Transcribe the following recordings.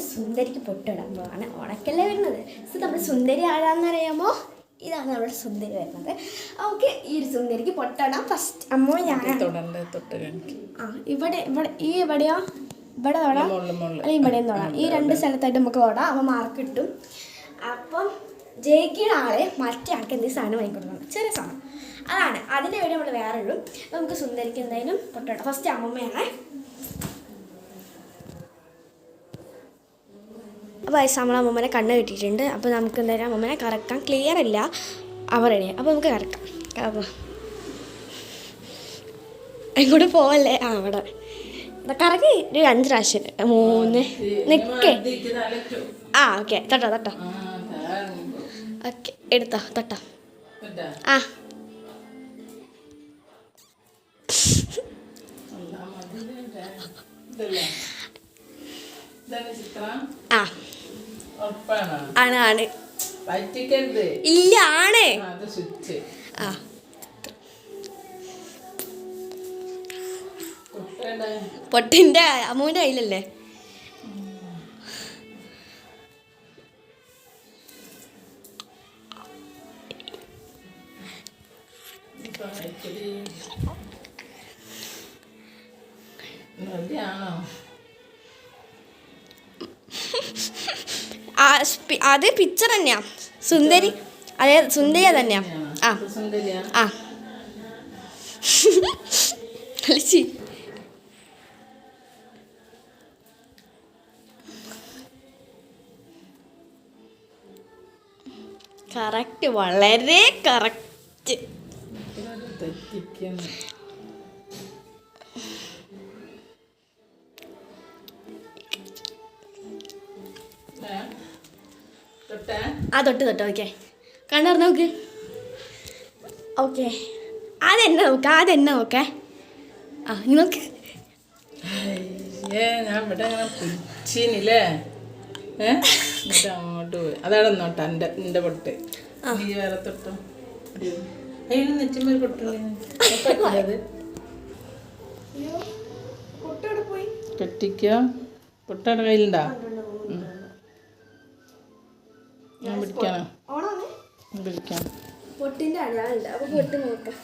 സുന്ദരിക്ക് പൊട്ടിടാൻ പോവാണ് ഉണക്കല്ലേ വരുന്നത്? സോ നമ്മൾ സുന്ദരി ആരാന്നറിയാമോ ഇതാണ് നമ്മുടെ സുന്ദരി വരുന്നത്. ഓക്കെ ഈ ഒരു സുന്ദരിക്ക് പൊട്ടിടാം ഫസ്റ്റ് അമ്മ ഞാൻ ആ ഇവിടെ ഇവിടെ ഈ എവിടെയോ? ഇവിടെ തൊടാം? അല്ലെങ്കിൽ ഇവിടെയും തൊടാം. ഈ രണ്ട് സ്ഥലത്തായിട്ട് നമുക്ക് തൊടാം. അപ്പോൾ മാർക്ക് കിട്ടും. അപ്പം ജയിക്കുന്ന ആളെ മറ്റേ ആൾക്ക് എന്തെങ്കിലും സാധനം വാങ്ങിക്കൊടുക്കണം ചെറിയ സാധനം. അതാണ്. അതിന്റെ വേണ്ടി നമ്മൾ വേറെ ഇടും. അപ്പോൾ നമുക്ക് സുന്ദരിക്ക് എന്തായാലും പൊട്ടിടാം ഫസ്റ്റ് അമ്മമ്മയാണ്. വയസ്സ് നമ്മൾ അമ്മമ്മനെ കണ്ണ് കിട്ടിയിട്ടുണ്ട്. അപ്പോൾ നമുക്ക് എന്തായാലും അമ്മമ്മനെ കറക്കാം ക്ലിയർ അല്ല. അവർ അപ്പോൾ നമുക്ക് കറക്കാം. അപ്പോൾ എങ്ങോട്ട് പോവല്ലേ? ആ അവിടെ. കറക്കി ഒരു അഞ്ച് പ്രാവശ്യം. മൂന്ന്. നിൽക്കേ ആ ഓക്കെ തട്ടോ തട്ടോ. ഓക്കെ എടുത്തോ തട്ടോ. ആ. ചിത്രം ആ. ആണ് ആണ്. ഇല്ല ആണ്. ആ, പൊട്ടിന്റെ അമ്മൂന്റെ കയ്യിലല്ലേ? റെഡിയാണോ ആ സ്പി- അത് പിക്ചർ തന്നെയാ. സുന്ദരി. അതെ സുന്ദരിയ തന്നെയാ. ആ. ആ. കളിച്ചി. കറക്റ്റ് വളരെ കറക്റ്റ്? തൊട്ടേ ആ തൊട്ട് തൊട്ട് ഓക്കെ കണ്ടറിഞ്ഞ നോക്ക്. ഓക്കെ അതെന്നെ നോക്ക് അതെന്നെ നോക്കേ. ആ ഇനി നോക്ക്. ഞാൻ ഇവിടെ അങ്ങനെ പിടിച്ചിനില്ലേ? ഏ? എന്നിട്ട് അങ്ങോട്ട് പോയി. അതവിടെ നോട്ടെ എന്റെ എന്റെ പൊട്ട്. നീ വേറെ തൊട്ടോ. അതിന് നെച്ചുമ്പോൾ പൊട്ടുള്ളത് പോയി? കെട്ടിക്കോ? പൊട്ടയുടെ കയ്യിലുണ്ടാ? പിടിക്കാനോ. പിടിക്കാം. അടയാളുണ്ട് അപ്പോൾ പൊട്ടി നോക്കാം.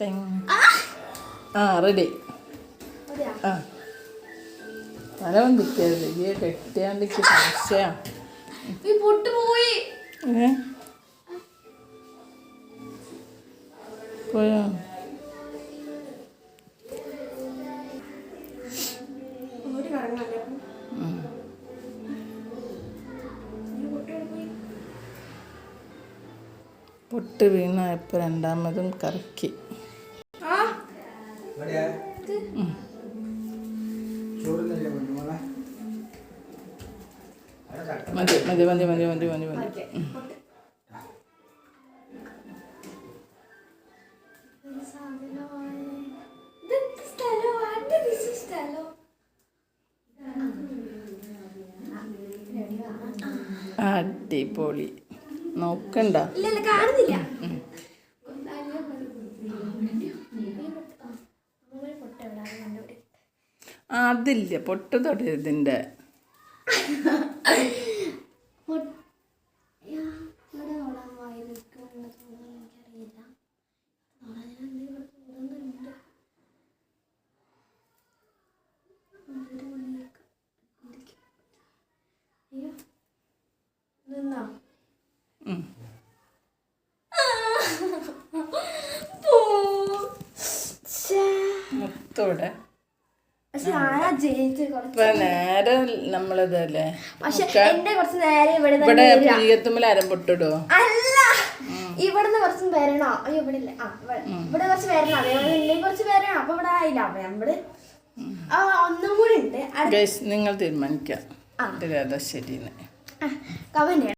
ടെങ്. ആ! റെഡി ആ. ഈ സംശയ ഏ? പോയോ? പൊട്ട് വീണപ്പോൾ രണ്ടാമതും കറക്കി. മതി മതി മതി മതി മതി മതി മതി. അടിപൊളി. നോക്കണ്ട. കാണുന്നില്ല. അതില്ല പൊട്ട് തൊടരുതിന്റെ മൊത്തോടെ പക്ഷെ ആരാ ജയിച്ച് കുറച്ച്? ഇപ്പൊ നേരെ നമ്മളിതല്ലേ? പക്ഷെ എന്റെ കുറച്ച് നേരെ ഇവിടെ ഇവിടെ തന്നെ വരാ. പുലിയത്തുമ്മൽ അരം പൊട്ടിടോ? അല്ല! ഇവിടുന്ന് കുറച്ച് വരണോ? അയ്യോ ഇവിടെ ഇല്ല. ആ ഇവിടെ- ഇവിടെ കുറച്ച് വരണം. അതേപോലെ എന്റെ കുറച്ച് വരണം. അപ്പൊ ഇവിടെ ആയില്ല. അപ്പൊ നമ്മൾ ആ ഒന്നും കൂടി ഉണ്ട്. നിങ്ങൾ തീരുമാനിക്കാം. ശരി കവന്റെ